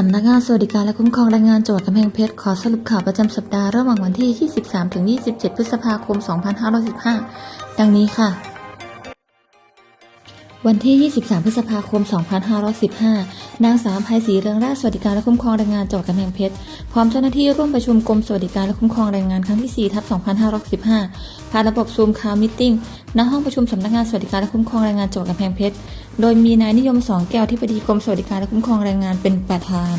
สำนักงานสวัสดิการและคุ้มครองแรงงานจังหวัดกำแพงเพชรขอสรุปข่าวประจำสัปดาห์ระหว่างวันที่ 23ถึง27 พฤษภาคม 2515 ดังนี้ค่ะ วันที่ 23 พฤษภาคม 2515 นางสาวภัยศรีเรืองราชสวัสดิการและคุ้มครองแรงงานจังหวัดกำแพงเพชร พร้อมเจ้าหน้าที่ร่วมประชุมกรมสวัสดิการและคุ้มครองแรงงานครั้งที่ 4 ทับ 2515 ผ่านระบบซูมคาวมิทติ้งณห้องประชุมสำนักงานสวัสดิการและคุ้มครองแรงงานจังหวัดกำแพงเพชร โดยมีนายนิยมสองแก้วที่ปดีกรมสวัสดิการและคุ้มครองแรงงานเป็นประธาน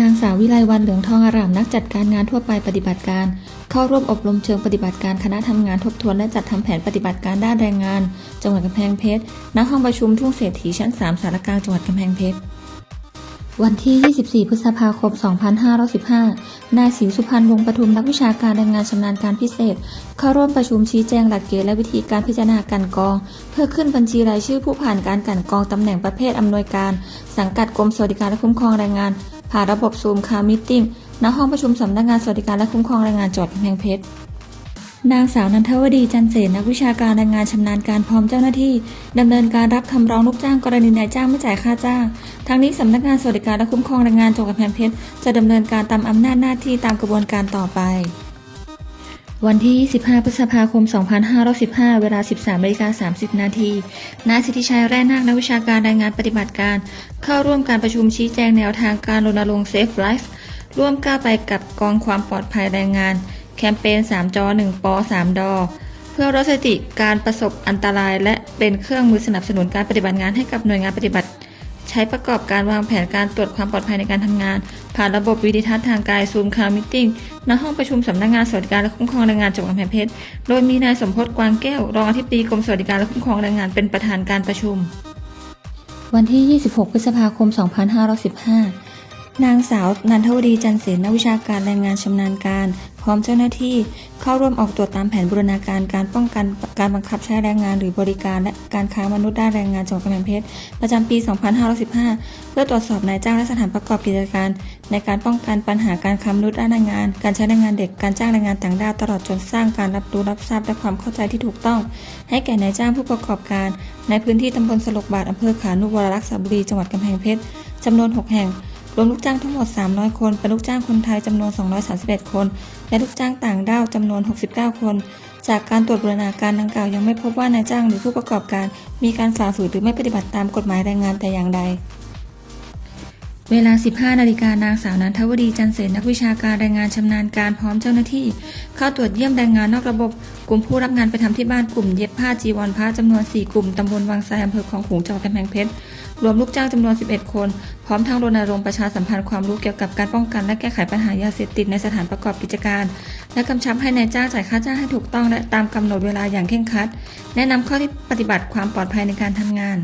นางสาววิไลวันเหลืองทองอารามนักจัดการงานทั่วไปปฏิบัติการ เข้าร่วมอบรมเชิงปฏิบัติการคณะทำงานทบทวนและจัดทำแผนปฏิบัติการด้านแรงงาน จังหวัดกำแพงเพชร ณ ห้องประชุมทุ่งเศรษฐีชั้น 3 สารกลางจังหวัดกำแพงเพชร วันที่ 24 พฤษภาคม 2515 นายศรีสุพรรณวงศ์ปทุมนักวิชาการแรงงานชำนาญการพิเศษ เข้าร่วมประชุมชี้แจงหลักเกณฑ์และวิธีการพิจารณาการกอง เพื่อขึ้นบัญชีรายชื่อผู้ผ่านการกลันกรองตำแหน่งประเภทอำนวยการ สังกัดกรมสวัสดิการและคุ้มครองแรงงาน ผ่านระบบซูมคามิทติ้งณห้องประชุมสำนักงานสวัสดิการและคุ้มครองแรงงานจังหวัดกำแพงเพชร นางสาวนันทวดีจันเสนนักวิชาการแรงงานชำนาญการพร้อมเจ้าหน้าที่ดำเนินการรับคำร้องลูกจ้างกรณีนายจ้างไม่จ่ายค่าจ้าง ทั้งนี้สำนักงานสวัสดิการและคุ้มครองแรงงานจังหวัดกำแพงเพชรจะดำเนินการตามอำนาจหน้าที่ตามกระบวนการต่อไปวันที่ 25 พฤษภาคม 2515 เวลา 13นาฬิกา30 นาทีนายสิทธิชัย แร่นาค นักวิชาการรายงานปฏิบัติการ เข้าร่วมการประชุมชี้แจงแนวทางการรณรงค์ Safe Life ร่วมก้าวไปกับกองความปลอดภัยแรงงาน แคมเปญ3จอ1ป3ดอเพื่อลดสถิติการประสบอันตราย และเป็นเครื่องมือสนับสนุนการปฏิบัติงานให้กับหน่วยงานปฏิบัติ ใช้ประกอบการวางแผนการตรวจความปลอดภัยในการทำงาน ผ่านระบบวิดิทัศน์ทางกายซูมคามิติ้งณห้องประชุมสำนักงานสวัสดิการและคุ้มครองแรงงานจังหวัดกำแพงเพชรโดยมีนายสมพศกวางแก้วรองอธิบดีกรมสวัสดิการและคุ้มครองแรงงานเป็นประธานการประชุม วันที่ 26 พฤษภาคม 2515 นางสาวนันทวดีจันเสนนักวิชาการแรงงานชำนาญการ พร้อมเจ้าหน้าที่ เข้าร่วมออกตรวจตามแผนบูรณาการการป้องกันการบังคับใช้แรงงานหรือบริการและการค้ามนุษย์ด้านแรงงานจังหวัดกำแพงเพชรประจำปี 2515 เพื่อตรวจสอบนายจ้างและสถานประกอบกิจการ ในการป้องกันปัญหาการค้ามนุษย์ด้านแรงงาน การใช้แรงงานเด็กการจ้างแรงงานต่างด้าวตลอดจนสร้างการรับรู้รับทราบและความเข้าใจที่ถูกต้อง ให้แก่นายจ้างผู้ประกอบการ ในพื้นที่ตำบลสลกบาทอำเภอขานุวรรักษาบุรีจังหวัดกำแพงเพชรจำนวน 6 แห่ง รวมลูกจ้างทั้งหมด 300 คน เป็นลูกจ้างคนไทยจำนวน 231 คน และลูกจ้างต่างด้าวจำนวน 69 คน จากการตรวจบูรณาการดังกล่าวยังไม่พบว่านายจ้างหรือผู้ประกอบการ มีการฝ่าฝืนหรือไม่ปฏิบัติตามกฎหมายแรงงานแต่อย่างใด เวลา 15 นาฬิกานางสาวนันทวดีจันเสนนักวิชาการแรงงานชำนาญการพร้อมเจ้าหน้าที่ เข้าตรวจเยี่ยมแรงงานนอกระบบ กลุ่มผู้รับงานไปทำที่บ้านกลุ่มเย็บผ้าจีวรพระจำนวน 4 กลุ่มตำบลวังไซอำเภอคลองขลุงจังหวัดกำแพงเพชรรวมลูกจ้างจำนวน 11 คน พร้อมทั้งรณรงค์ประชาสัมพันธ์ความรู้เกี่ยวกับการป้องกันและแก้ไขปัญหายาเสพติดในสถานประกอบกิจการ และกำชับให้นายจ้างจ่ายค่าจ้างให้ถูกต้องและตามกำหนดเวลาอย่างเคร่งครัด แนะนำข้อที่ปฏิบัติความปลอดภัยในการทำงาน